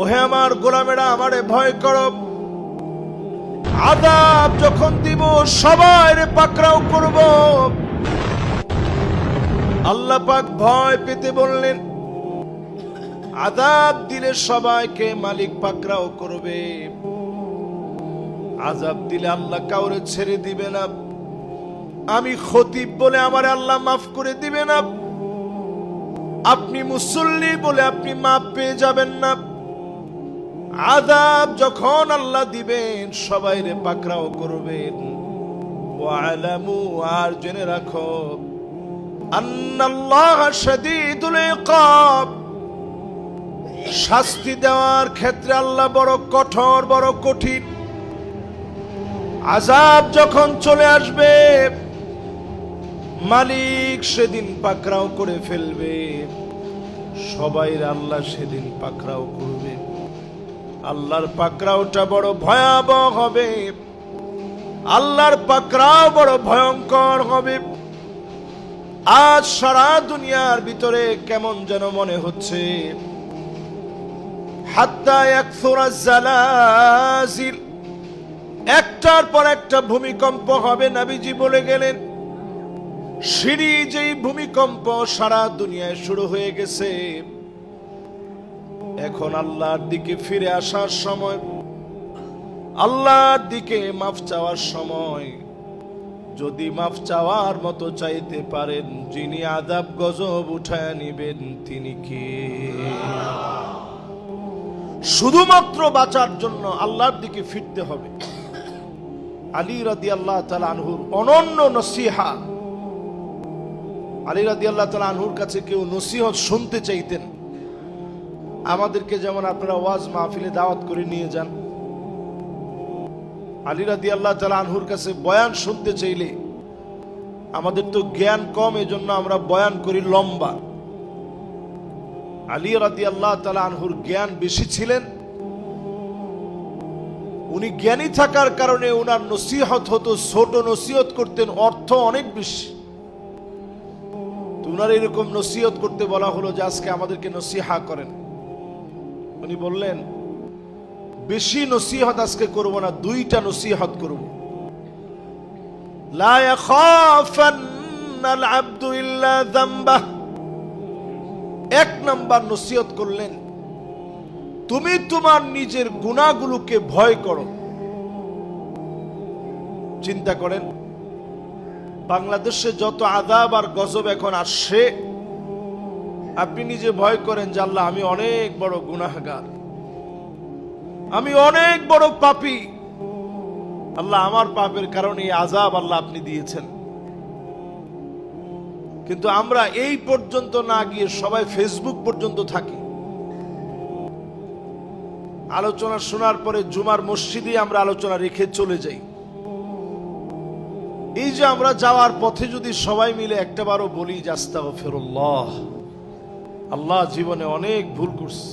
ওহে আমার গোলামেরা, আমারে ভয় করো। আদাব যখন দিব সবাই পাকড়াও করব। আল্লাহ পাক ভয় পেতে বললেন, আদাব দিলে সবাইকে মালিক পাকড়াও করবে। আজাব দিলে আল্লাহ কাউরে ছেড়ে দিবে না। আমি খতিব বলে আমার আল্লাহ মাফ করে দিবে না। আপনি মুসল্লি বলে আপনি মাফ পেয়ে যাবেন না। আদাব যখন আল্লাহ দিবেন, সবাই রে পাকড়াও করবেন ওয়ালামু, আর জেনে রাখো, আন্নাল্লাহ শাদীদুল ইকাব। শাস্তি দেওয়ার ক্ষেত্রে আল্লাহ বড় কঠোর, বড় কঠিন। আজাব যখন চলে আসবে, মালিক সেদিন পাকড়াও করে ফেলবে। সবাই আল্লাহ সেদিন পাকড়াও করবে। আল্লাহর পাকড়াওটা বড় ভয়াবহ হবে। আল্লাহর পাকড়াও বড় ভয়ঙ্কর হবে। আজ সারা দুনিয়ার ভিতরে কেমন যেন মনে হচ্ছে। একটার পর একটা ভূমিকম্প হবে, নাবিজি বলে গেলেন। সিঁড়ি যেই ভূমিকম্প সারা দুনিয়ায় শুরু হয়ে গেছে। এখন আল্লাহর দিকে ফিরে আসার সময়, আল্লাহর দিকে মাফ চাওয়ার সময়। যদি মাফ চাওয়ার মতো চাইতে পারেন, যিনি আদাব গজব উঠায় নিবেন তিনি কে? শুধুমাত্র বাঁচার জন্য আল্লাহর দিকে ফিরতে হবে। আলী রাদি আল্লাহ তালা আনহুর অনন্য নসিহা। আলী রাদি আল্লাহ তালা আনহুর কাছে কেউ নসিহত শুনতে চাইতেন আমাদেরকে যেমন আপনারা ওয়াজ মাহফিলে দাওয়াত করে নিয়ে যান। আলী রাদি আল্লাহ তালা আনহুর কাছে বয়ান শুনতে চাইলে আমাদের তো জ্ঞান কম, এজন্য আমরা বয়ান করি লম্বা। আলী রাদি আল্লাহ তালা আনহুর জ্ঞান বেশি ছিলেন। উনি জ্ঞানী থাকার কারণে উনার নসিহত হতো, ছোট নসিহত করতেন, অর্থ অনেক বেশি। তো উনার এরকম নসিহত করতে বলা হলো যে আজকে আমাদেরকে নসিহা করেন। উনি বললেন, বেশি নসিহত আজকে করব না, দুইটা নসিহত করব। এক নাম্বার নসিহত করলেন, তুমি তোমার নিজের গুণাগুলোকে ভয় করো। চিন্তা করেন, বাংলাদেশে যত আদাব আর গজব এখন আসছে আপনি নিজে ভয় করেন যে আল্লাহ, আমি অনেক বড় গুনাহগার। আমি অনেক বড় পাপী। আল্লাহ, আমার পাপের কারণে আজাব আল্লাহ আপনি দিয়েছেন। কিন্তু আমরা এই পর্যন্ত না গিয়ে সবাই ফেসবুক পর্যন্ত থাকি। আলোচনা শোনার পরে জুমার মসজিদে আমরা আলোচনা রেখে চলে যাই। এই যে আমরা যাওয়ার পথে যদি সবাই মিলে একটাবারও বলি যাস্তা ফেরুল্লাহ আল্লাহ জীবনে অনেক ভুল করছে।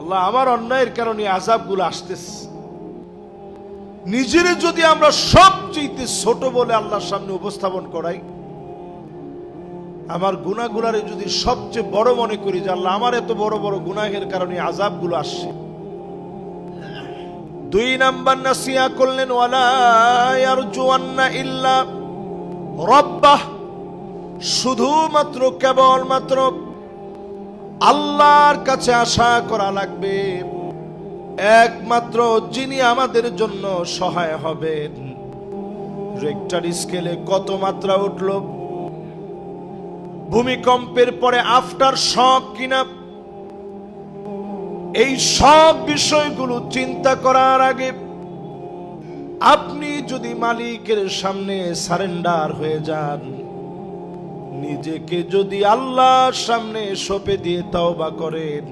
আল্লাহ আমার অন্যায়ের কারণে আজাবগুলো আসতেছে। নিজের যদি আমরা সবচেয়ে ছোট বলে আল্লাহর সামনে উপস্থাপন করাই, আমার গুণাগুলারে যদি সবচেয়ে বড় মনে করি যে আল্লাহ আমার এত বড় বড় গুনাহের কারণে আজাবগুলো আসছে। দুই নাম্বার নাসিয়া করলেন, ওয়ালা ইয়ারজুয়ান্না ইল্লা রব্বাহ। শুধুমাত্র, কেবলমাত্র আল্লাহর কাছে আশা করা লাগবে। একমাত্র যিনি আমাদের জন্য সহায় হবেন। রেক্টার স্কেলে কত মাত্রা উঠল? ভূমিকম্পের পরে আফটার শক কিনা? এই সব বিষয়গুলো চিন্তা করার আগে আপনি যদি মালিকের সামনে সারেন্ডার হয়ে যান নিজেকে যদি আল্লাহর সামনে সপে দিয়ে তওবা করেন,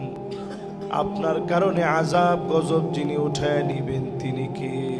আপনার কারণে আজাব গজব যিনি উঠায় নিবেন তিনি কে?